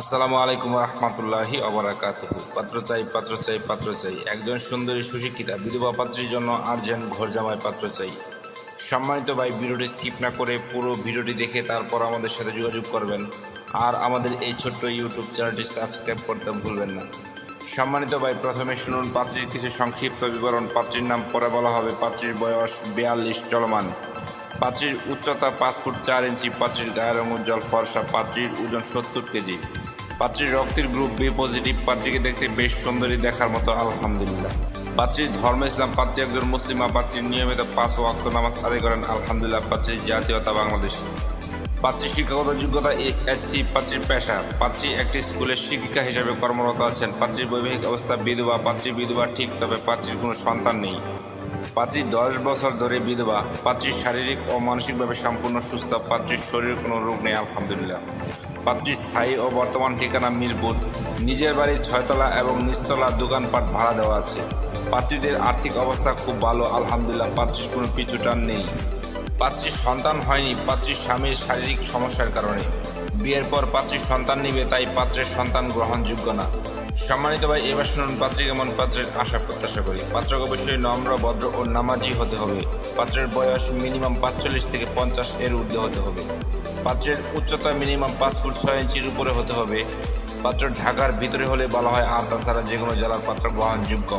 আসসালামু আলাইকুম রহমতুল্লাহি অবরাকাত পাত্র চাই পাত্র চাই পাত্র চাই। একজন সুন্দরী, সুশিক্ষিতা, বিধবা পাত্রীর জন্য আর্জেন্ট ঘর জামাই পাত্র চাই। সম্মানিত ভাই, ভিডিওটি স্কিপ না করে পুরো ভিডিওটি দেখে তারপর আমাদের সাথে যোগাযোগ করবেন। আর আমাদের এই ছোট্ট ইউটিউব চ্যানেলটি সাবস্ক্রাইব করতে ভুলবেন না। সম্মানিত ভাই, প্রথমে শুনুন পাত্রীর কিছু সংক্ষিপ্ত বিবরণ। পাত্রীর নাম পরে বলা হবে। পাত্রীর বয়স বিয়াল্লিশ, চলমান। পাত্রীর উচ্চতা পাঁচ ফুট চার ইঞ্চি, পাত্রীর গায়ের রং উজ্জ্বল ফর্সা, পাত্রীর ওজন সত্তর কেজি। পাত্রীর রক্তের গ্রুপ বি পজিটিভ পাত্রীকে দেখতে বেশ সুন্দরী দেখার মতো, আলহামদুলিল্লাহ। পাত্রীর ধর্ম ইসলাম পাত্রী একজন মুসলিমা পাত্রীর নিয়মিত পাঁচ ওয়াক্ত নামাজ আদায় করেন, আলহামদুলিল্লাহ পাত্রীর জাতীয়তা বাংলাদেশ। পাত্রী শিক্ষাগত যোগ্যতা এসএসসি পাত্রীর পেশা। পাত্রী একটি স্কুলের শিক্ষিকা হিসেবে কর্মরত আছেন। পাত্রীর বৈবাহিক অবস্থা বিধবা পাত্রী বিধবা ঠিক, তবে পাত্রীর কোনো সন্তান নেই। পাত্রী দশ বছর ধরে বিধবা। পাত্রীর শারীরিক ও মানসিকভাবে সম্পূর্ণ সুস্থ। পাত্রীর শরীর কোনো রোগ নেই, আলহামদুলিল্লাহ। পাত্রীর স্থায়ী ও বর্তমান ঠিকানা মিরপুর। নিজের বাড়ির ছয়তলা এবং নিচতলা দোকানপাট ভাড়া দেওয়া আছে। পাত্রীদের আর্থিক অবস্থা খুব ভালো, আলহামদুলিল্লাহ। পাত্রীর কোনো পিছুটান নেই। পাত্রীর সন্তান হয়নি, পাত্রীর স্বামীর শারীরিক সমস্যার কারণে। বিয়ের পর পাত্রীর সন্তান নিবে, তাই পাত্রের সন্তান গ্রহণযোগ্য না। সম্মানিত ভাই, এবার শুনুন পাত্রী কেমন পাত্রের আশা প্রত্যাশা করি। পাত্রকে অবশ্যই নম্র, ভদ্র ও নামাজি হতে হবে। পাত্রের বয়স মিনিমাম পাঁচচল্লিশ থেকে পঞ্চাশ এর ঊর্ধ্বে হতে হবে। পাত্রের উচ্চতা মিনিমাম পাঁচ ফুট ছয় ইঞ্চির উপরে হতে হবে। পাত্র ঢাকার ভিতরে হলে বলা হয় আর তাছাড়া যে কোনো জেলার পাত্র গ্রহণযোগ্য।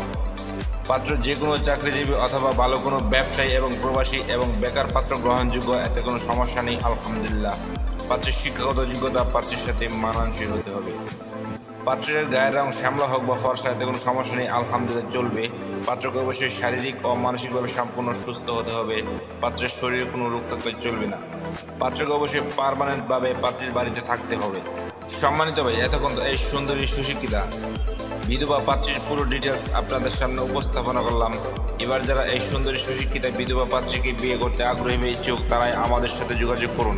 পাত্র যে কোনো চাকরিজীবী অথবা ভালো কোনো ব্যবসায়ী এবং প্রবাসী এবং বেকার পাত্র গ্রহণযোগ্য, এতে কোনো সমস্যা নেই, আলহামদুলিল্লাহ। পাত্রের শিক্ষাগত যোগ্যতা পাত্রের সাথে মানানসই হতে হবে। পাত্রের গায়ের রং শ্যামলা হোক বা ফর্সা, এতে কোনো সমস্যা নেই, আলহামদুলিল্লাহ চলবে। পাত্রকে অবশ্যই শারীরিক ও মানসিকভাবে সম্পূর্ণ সুস্থ হতে হবে। পাত্রের শরীরে কোনো রোগ থাকলে চলবে না। পাত্রকে অবশ্যই পারমানেন্টভাবে পাত্রের বাড়িতে থাকতে হবে। সম্মানিত ভাই, এতক্ষণ এই সুন্দরী সুশিক্ষিতা। বিধবা পাত্রীর পুরো ডিটেলস আপনাদের সামনে উপস্থাপনা করলাম। এবার যারা এই সুন্দরী সুশিক্ষিতা বিধবা পাত্রীকে বিয়ে করতে আগ্রহী ইচ্ছুক, তারাই আমাদের সাথে যোগাযোগ করুন।